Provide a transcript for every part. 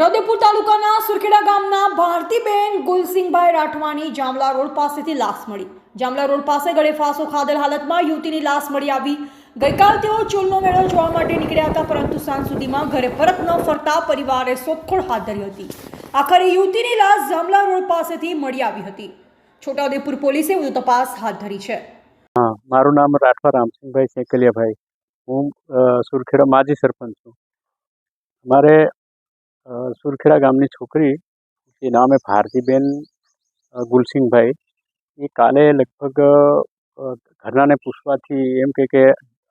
છોટાઉદેપુર તાલુકાના સુરખેડા ગામના ભારતીબેન ગુલસિંહભાઈ રાઠવાની જામલા રોડ પાસેથી લાશ મળી. જામલા રોડ પાસે ગળે ફાંસો ખાધેલ હાલતમાં યુવતીની લાશ મળી આવી. ગઈકાલ તેઓ ચૂલનો મેળો જોવા માટે નીકળ્યા હતા, પરંતુ સાંજ સુધીમાં ઘરે પરત ન ફરતા પરિવારે શોધખોળ હાથ ધરી હતી. આખરે યુવતીની લાશ જામલા રોડ પાસેથી મળી આવી હતી. છોટાઉદેપુર પોલીસે વધુ તપાસ હાથ ધરી છે. મારું નામ રાઠવા રામસિંહભાઈ સેકલિયાભાઈ. હું સુરખેડા માજી સરપંચ છું. મારે સુરખેડા ગામની છોકરી, એ નામે ભારતીબેન ગુલસિંગભાઈ. એ કાલે લગભગ ઘરનાને પૂછવાથી એમ કહે કે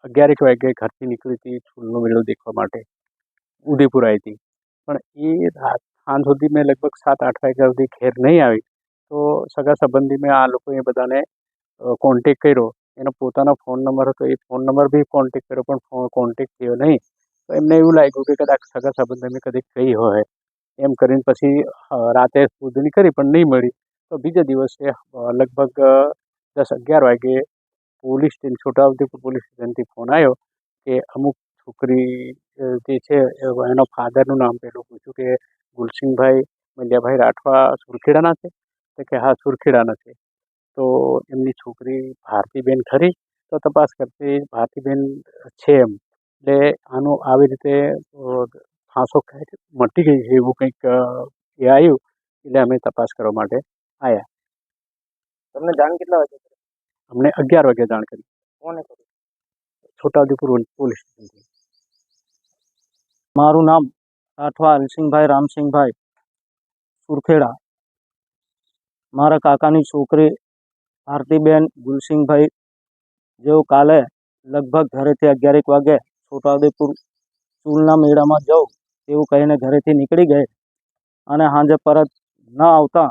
અગિયારેક વાગે ઘરથી નીકળી હતી ફૂલનો મેળો દેખવા માટે. ઉદયપુર આવી હતી. પણ એ રાત સાંજ સુધી મેં લગભગ સાત, આઠ વાગ્યા સુધી ઘેર નહીં આવી, તો સગા સંબંધી મેં આ લોકોએ બધાને કોન્ટેક કર્યો. એનો પોતાનો ફોન નંબર હતો. એ ફોન નંબર બી કોન્ટેક કર્યો, પણ કોન્ટેક થયો નહીં. તો એમને એવું લાગ્યું કે કદાચ સગા સંબંધી મેં કદી કહી હોય. એમ કરીને પછી રાતે શોધણી કરી પણ નહીં મળી. તો બીજા દિવસે લગભગ દસ અગિયાર વાગે પોલીસ સ્ટેશન, છોટાઉદેપુર પોલીસ સ્ટેશનથી ફોન આવ્યો કે અમુક છોકરી જે છે એનો ફાધરનું નામ પેલું પૂછ્યું કે ગુલસિંહભાઈ મલ્યાભાઈ રાઠવા સુરખેડાના છે? તો કે હા, સુરખેડાના છે. તો એમની છોકરી ભારતીબેન ખરી, તો તપાસ કરતી ભારતીબેન છે એમ. એટલે આનું આવી રીતે અ, ફાંસો ખાઈ મટી ગઈ છે એવું કંઈક અ, એ આવ્યું એટલે અમે તપાસ કરવા માટે આવ્યા તમને જાણ કેટલા વાગે કરી? અમને અગિયાર વાગે જાણ કરી કોને કરી છોટાઉદેપુર પોલીસ સ્ટેશનથી મારું નામ રાઠવા અલસિંહભાઈ રામસિંહભાઈ સુરખેડા મારા કાકાની છોકરી ભારતીબેન ગુલસિંહભાઈ જેઓ કાલે લગભગ ઘરેથી અગિયારેક વાગે છોટાઉદેપુર ચૂલના મેળામાં જાઉં એવું કહીને ઘરેથી નીકળી ગઈ અને સાંજે પરત ન આવતા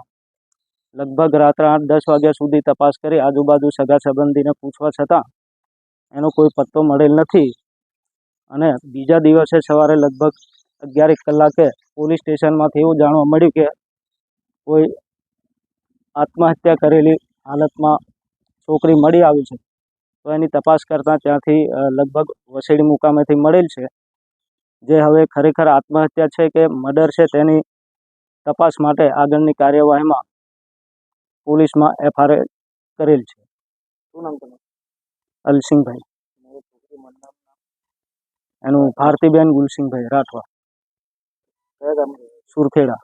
લગભગ રાત્રે આઠ દસ વાગ્યા સુધી તપાસ કરી આજુબાજુ સગા સંબંધીને પૂછવા છતાં એનો કોઈ પત્તો મળેલ નથી. અને બીજા દિવસે સવારે લગભગ અગિયારેક કલાકે પોલીસ સ્ટેશનમાંથી એવું જાણવા મળ્યું કે કોઈ આત્મહત્યા કરેલી હાલતમાં છોકરી મળી આવી છે. તો એની તપાસ કરતાં ત્યાંથી લગભગ વસેડી મુકામેથી મળેલ છે. જે હવે ખરેખર આત્મહત્યા છે કે મર્ડર છે તેની તપાસ માટે આગળની કાર્યવાહીમાં પોલીસમાં એફઆઈઆર કરેલ છે. શું નામ તમારું? અલસિંહભાઈ. એનું ભારતીબેન ગુલસિંહભાઈ રાઠવા. સુરખેડા.